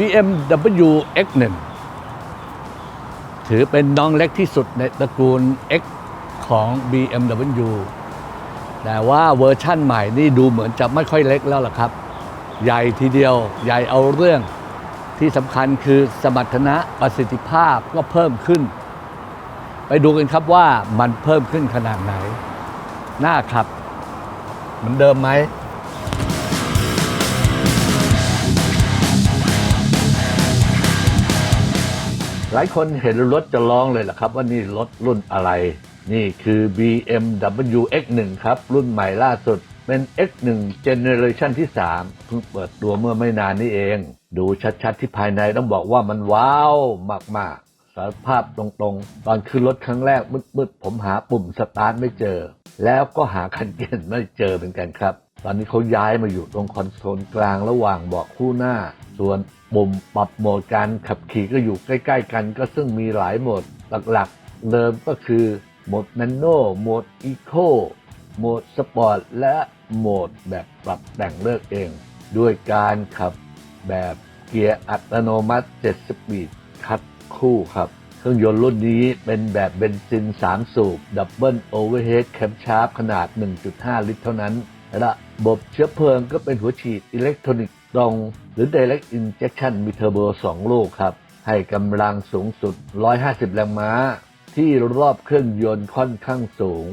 BMW X1 ถือเป็นน้องเล็กที่สุดในตระกูล X ของ BMW แต่ว่าเวอร์ชั่นใหม่นี่ดูเหมือนจะไม่ค่อยเล็กแล้วล่ะครับ ใหญ่ทีเดียวใหญ่เอาเรื่องที่สำคัญคือสมรรถนะประสิทธิภาพก็เพิ่มขึ้น ไปดูกันครับว่ามันเพิ่มขึ้นขนาดไหน หน้าครับ เหมือนเดิมไหม หลายคนเห็นรถจะร้องเลยล่ะครับ ว่านี่รถรุ่นอะไร นี่คือ BMW X1 ครับ รุ่นใหม่ล่าสุดเป็น X1 Generation ที่ 3 เพิ่งเปิดตัวเมื่อไม่นานนี้เอง ดูชัดๆที่ภายในต้องบอกว่ามันว้าวมากๆสารภาพตรงๆ ตอนขึ้นรถครั้งแรกมืดๆผมหาปุ่มสตาร์ทไม่เจอ แล้วก็หาคันเก่นไม่เจอเหมือนกันครับ ตอนนี้เขาย้ายมาอยู่ตรงคอนโซลกลางระหว่างเบาะคู่หน้า ส่วนปุ่มปรับโหมดการขับขี่ก็อยู่ใกล้ ๆ กันก็ซึ่งมีหลายโหมดหลักๆ เดิมก็คือโหมดแมนโนโหมดอีโคโหมดสปอร์ตและโหมดแบบปรับแต่งเลือกเอง ด้วยการขับแบบเกียร์อัตโนมัติ 7 สปีดคัดคู่ครับ เครื่องยนต์รุ่นนี้เป็นแบบเบนซิน 3 สูบ ดับเบิลโอเวอร์เฮดแคมชาร์ปขนาด 1.5 ลิตรเท่านั้น ระบบ เชื้อเพลิงก็เป็นหัวฉีดอิเล็กทรอนิกส์ตรงหรือ Direct Injection มีเทอร์โบ2 ลูกครับ ให้กำลังสูงสุด 150 แรงม้า ที่รอบเครื่องยนต์ค่อนข้างสูง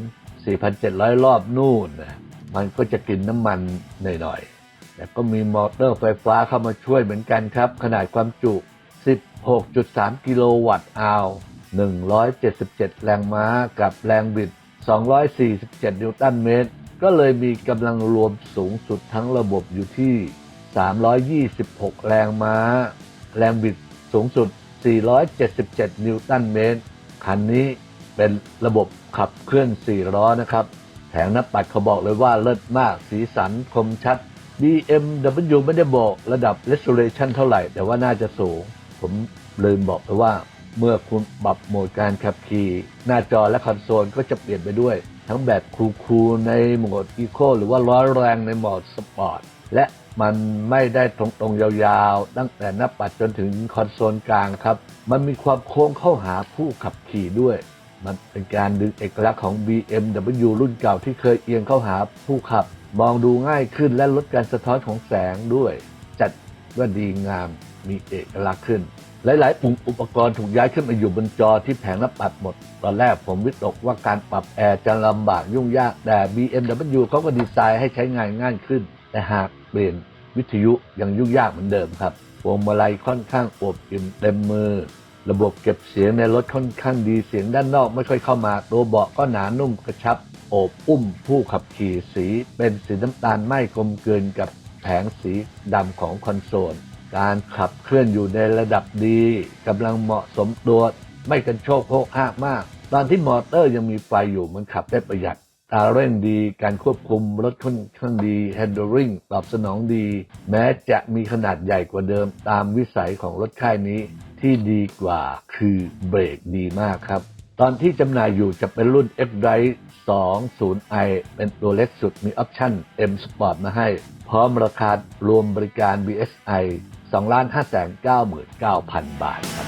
4,700 รอบนู่น มันก็จะกินน้ำมันหน่อยๆ แต่ก็มีมอเตอร์ไฟฟ้าเข้ามาช่วยเหมือนกันครับ ขนาดความจุ 16.3 กิโลวัตต์อาว 177 แรงม้ากับแรงบิด 247 นิวตันเมตร ก็เลยมีกำลังรวมสูงสุดทั้งระบบอยู่ที่ 326 แรงม้า แรงบิดสูงสุด 477 นิวตันเมตร คันนี้เป็นระบบขับเคลื่อน4ล้อนะครับ แผงน้าปัดเขาบอกเลยว่าเลิศมากสีสันคมชัด BMW ไม่ได้บอกระดับ Restoration เท่าไหร่ แต่ว่าน่าจะสูง ผมลืมบอกไปว่า เมื่อคุณปรับโหมดการขับขี่ หน้าจอและคอนโซลก็จะเปลี่ยนไปด้วย ทั้งแบบคูลๆในโหมด Eco หรือว่าร้อนแรงในโหมดสปอร์ต และมันไม่ได้ตรงๆยาวๆ ตั้งแต่หน้าปัดจนถึงคอนโซลกลางครับ มันมีความโค้งเข้าหาผู้ขับขี่ด้วย มันเป็นการดึงเอกลักษณ์ของ BMW รุ่นเก่าที่เคยเอียงเข้าหาผู้ขับ มองดูง่ายขึ้นและลดการสะท้อนของแสงด้วย จัดว่าดีงามมีเอกลักษณ์ขึ้น หลายๆปุ่มอุปกรณ์ถูกย้ายขึ้นมาอยู่บนจอที่แผงหน้าปัดหมด ตอนแรกผมวิตกว่าการปรับแอร์จะลำบากยุ่งยาก แต่ BMW เขาก็ดีไซน์ให้ใช้งานง่ายขึ้น แต่หากเปลี่ยนวิทยุยังยุ่งยากเหมือนเดิมครับพวงมาลัยค่อนข้างอวบอิ่มเต็มมือ ระบบเก็บเสียงในรถค่อนข้างดีเสียงด้านนอกไม่ค่อยเข้ามา ตัวเบาะก็หนานุ่มกระชับโอบอุ้มผู้ขับขี่สี เป็นสีน้ำตาลไม่กลมเกินกับแผงสีดำของคอนโซล การขับเคลื่อนอยู่ในระดับดีกำลังเหมาะสมตัวไม่กันโชกโคกหากมาก ตอนที่มอเตอร์ยังมีไฟอยู่มันขับได้ประหยัดตาเร่งดีการควบคุมรถค่อนข้างดี handling ตอบสนองดี แม้จะมีขนาดใหญ่กว่าเดิมตามวิสัยของรถค่ายนี้ ที่ดีกว่าคือเบรกดีมากครับ ตอนที่จำหน่ายอยู่จะเป็นรุ่น F Drive 20i เป็นตัวเล็กสุดมีออปชั่น M Sport มาให้ พร้อมราคารวมบริการ BSI 2 5 9 9 0 0 0 บาทครับ